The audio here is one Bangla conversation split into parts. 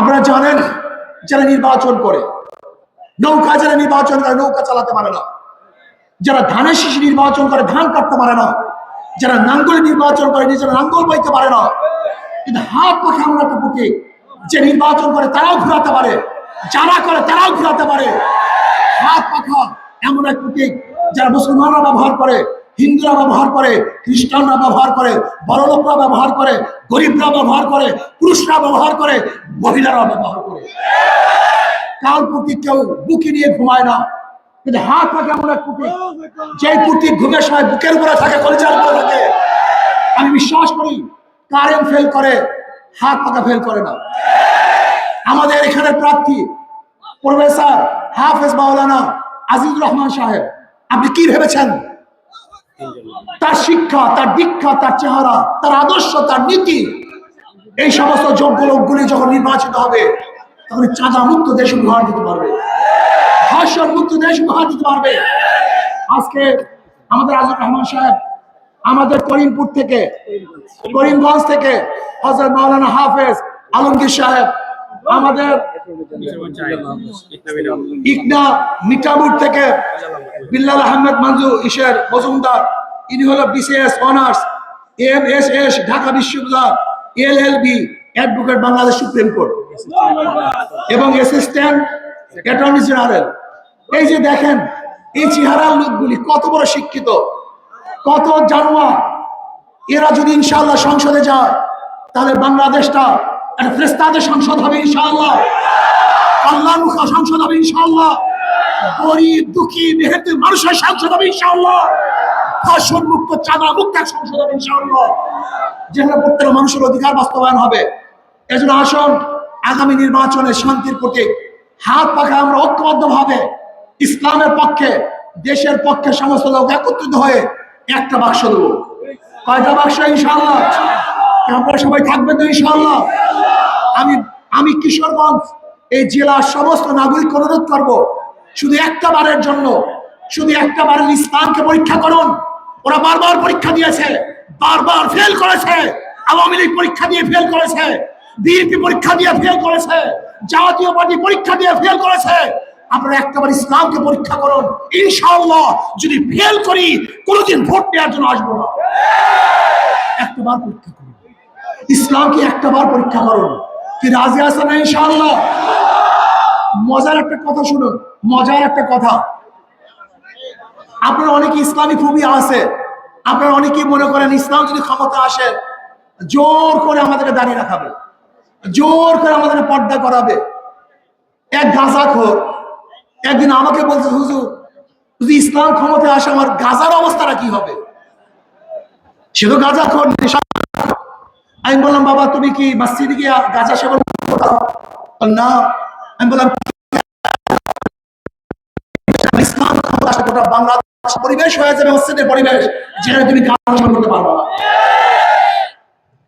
আপনারা জানেন যারা নির্বাচন করে, নৌকা যারা নির্বাচন করে, নৌকা চালাতে পারে না। যারা ধানের শীষ নির্বাচন করে, ধান কাটতে পারে না। যারা নাঙ্গলে নির্বাচন করে, নিজেরা নাঙ্গল বইতে পারে না। কিন্তু হাত পাখা এমন একটা প্রতীক যে নির্বাচন করে তারাও ঘুরাতে পারে, যারা করে তারাও ঘুরাতে পারে। হাত পাখা এমন এক প্রতীক যারা মুসলমানরা ব্যবহার করে হিন্দুরা ব্যবহার করে, খ্রিস্টানরা ব্যবহার করে বড় লোকরা ব্যবহার করে, গরিবরা ব্যবহার করে, পুরুষরা ব্যবহার করে মহিলারা ব্যবহার করে। কাল প্রতীক কেউ বুকে নিয়ে ঘুমায় না। কিন্তু হাত পাখা এমন এক প্রতীক যে প্রতীক ঘুমের সময় বুকের উপরে থাকে, কলিজার উপরে থাকে। আমি বিশ্বাস করি, কারেন্ট ফেল করে, হাত পাকা ফেল করে না। আমাদের এখানে প্রার্থী, প্রফেসর হাফেজ মাওলানা আজিজুর রহমান সাহেব, আপনি কি ভেবেছেন? তার শিক্ষা, তার দীক্ষা, তার চেহারা, তার আদর্শ, তার নীতি, এই সমস্ত যোগ্য লোকগুলি যখন নির্বাচিত হবে, তখন চাঁদা মুক্ত দেশ উপহার দিতে পারবে। ধর্ষণ মুক্ত দেশ উপহার দিতে পারবে। আজকে আমাদের আজিজুর রহমান সাহেব আমাদের করিমপুর থেকে, করিমগঞ্জ থেকে হজরত মাওলানা হাফেজ আলমগীর সাহেব, আমাদের ইকনা মিঠামুর থেকে বিল্লাল আহমেদ মঞ্জু, ইশের মজুমদার, ইনি হলো BCS honours M S S Dhaka বিশ্ববিদ্যালয় L L B advocate Bangladesh supreme court এবং অ্যাসিস্ট্যান্ট অ্যাটর্নি জেনারেল। এই যে দেখেন, এই চেহারার লোকগুলি কত বড় শিক্ষিত, কত জানোয়া এরা যদি ইনশাআল্লাহ সংসদে যায়, তাহলে বাংলাদেশটা একটা ফ্রেস্তাদের সংসদ হবে ইনশাআল্লাহ। কল্যাণমুখ সংসদ হবে ইনশাআল্লাহ। গরিব, দুঃখী মেহেন্দির মানুষের সংসদ হবে ইনশাআল্লাহ। ধর্ষণ মুক্ত, চাঁদা মুক্ত এক সংসদ হবে ইনশাআল্লাহ। যেখানে প্রত্যেক মানুষের অধিকার বাস্তবায়ন হবে। এজন্য আসুন, আগামী নির্বাচনে শান্তির প্রতীক। হাত পাখা আমরা ঐক্যবদ্ধ ভাবে ইসলামের পক্ষে, দেশের পক্ষে সমস্ত লোক একত্রিত হয়ে একটা বাক্স দেবো। কয়টা বাক্স ইনশাআল্লাহ? আপনারা সবাই থাকবেন তো ইনশাআল্লাহ? আমি আমি কিশোরগঞ্জ, এই জেলার সমস্ত নাগরিক অনুরোধ করব শুধু একটা বারের জন্য, শুধু একটা বারের ইসলামকে পরীক্ষা করুন। ওরা বারবার পরীক্ষা দিয়েছে, বারবার ফেল করেছে। আওয়ামী লীগ পরীক্ষা দিয়ে ফেল করেছে, বিএনপি পরীক্ষা দিয়ে ফেল করেছে, জাতীয় পার্টি পরীক্ষা দিয়ে ফেল করেছে। আপনারা একটাবার ইসলামকে পরীক্ষা করুন। ইনশাআল্লাহ, যদি ফেল করি, কোনোদিন ভোট নেওয়ার জন্য আসব না। একটাবার পরীক্ষা করুন। ইসলামকে একটাবার পরীক্ষা করুন। কি রাজি আছে না, ইনশাআল্লাহ? মজার একটা কথা শুনুন, মজার একটা কথা। আপনার অনেকে ইসলামী খুবই আছে, আপনারা অনেকেই মনে করেন ইসলাম যদি ক্ষমতা আসে, জোর করে আমাদেরকে দাঁড়িয়ে রাখাবে, জোর করে আমাদেরকে পর্দা করাবে। এক গাঁজা খোর, একদিন আমাকে বলছে, হুজুর, যদি ইসলাম ক্ষমতায় আসে, আমার গাজার অবস্থাটা কি হবে? সে তো গাঁজা খোর আমি বললাম, বাবা, তুমি কি মসজিদে গিয়ে গাঁজা সেবন না। আমি বললাম গোটা বাংলাদেশ পরিবেশ হয়ে যাবে, মসজিদের পরিবেশ, যেখানে তুমি সেবন করতে পারবে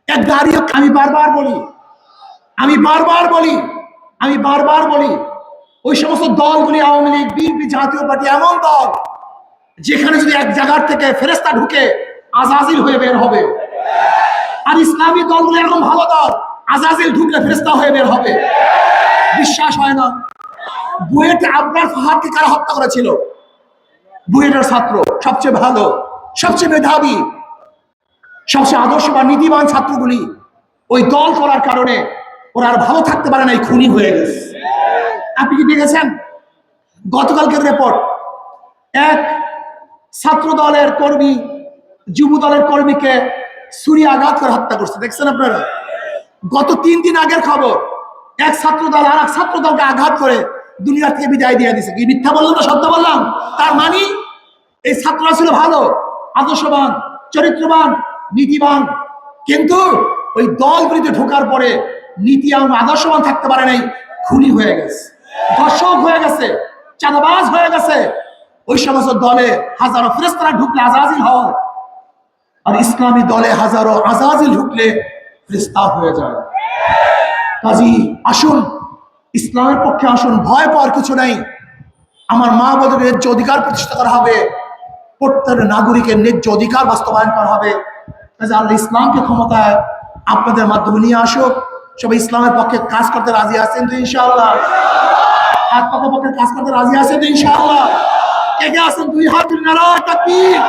এক দাঁড়িয়ে আমি বারবার বলি, আমি বারবার বলি, আমি বারবার বলি, ওই সমস্ত দলগুলি আওয়ামী লীগ, বিএনপি, জাতীয় পার্টি এমন দল, যেখানে যদি এক জায়গার থেকে ফেরেস্তা ঢুকে আজাজিল হয়ে বের হবে। আর ইসলামী দলগুলো এরকম ভালো দল, আজাজিল ঢুকলে ফেরেস্তা হয়ে বের হবে। বিশ্বাস হয় না। বুয়েটে আবরার ফাহাদকে কারা হত্যা করেছিল? বুয়েটের ছাত্র, সবচেয়ে ভালো, সবচেয়ে মেধাবী, সবচেয়ে আদর্শ বা নীতিবান ছাত্রগুলি ওই দল করার কারণে ওরা আর ভালো থাকতে পারে না, এই খুনি হয়ে গেছে। আপনি কি দেখেছেন? গতকালকের রিপোর্ট এক ছাত্র দলের কর্মী যুব দলের কর্মীকে ছুরি আঘাত করে হত্যা করছে, দেখছেন আপনারা? গত তিন দিন আগের খবর, এক ছাত্র দল আর এক ছাত্র দলকে আঘাত করে দুনিয়া থেকে বিদায় দিয়ে দিছে কি মিথ্যা বললাম না, সত্য বললাম? তার মানে এই ছাত্ররা ছিল ভালো, আদর্শবান, চরিত্রবান, নীতিবান। কিন্তু ওই দলগুলিতে ঢোকার পরে নীতি এবং আদর্শবান থাকতে পারে নাই, খুনি হয়ে গেছে। দর্শক হয়ে গেছে, চাঁদাবাজ হয়ে গেছে। ওই সমস্ত দলে হাজারো ফেরেস্তারা ঢুকলে আজাজিল হয়। আর ইসলামী দলে হাজারো আজাজিল ঢুকলে ফেরেস্তা হয়ে যায়। কাজী, আসুন, ইসলামের পক্ষে আসুন, ভয় পাওয়ার কিছু নাই। আমার মা বোধের ন্যায্য অধিকার প্রতিষ্ঠা করা হবে প্রত্যেক নাগরিকের ন্যায্য অধিকার বাস্তবায়ন করা হবে। আল্লাহ ইসলামকে ক্ষমতায় আপনাদের মাধ্যমে নিয়ে আসুক। সবাই ইসলামের পক্ষে কাজ করতে রাজি আছেন তো ইনশাআল্লাহ? হাত পাকা পক্ষে কাজ করতে রাজি আছেন তো ইনশাআল্লাহ? কে কে আছেন? দুই হাত নারায় তাকবীর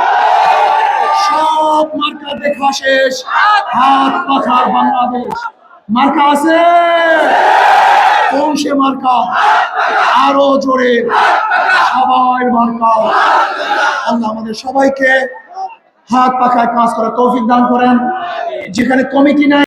সব মার্কা দেখা শেষ। হাত পাখার বাংলাদেশ। মার্কা আছে? সে মার্কা আরও জোরে সবাই মার্কা আল্লাহ আমাদের সবাইকে হাত পাখায় কাজ করার তৌফিক দান করেন। যেখানে কমিটি নাই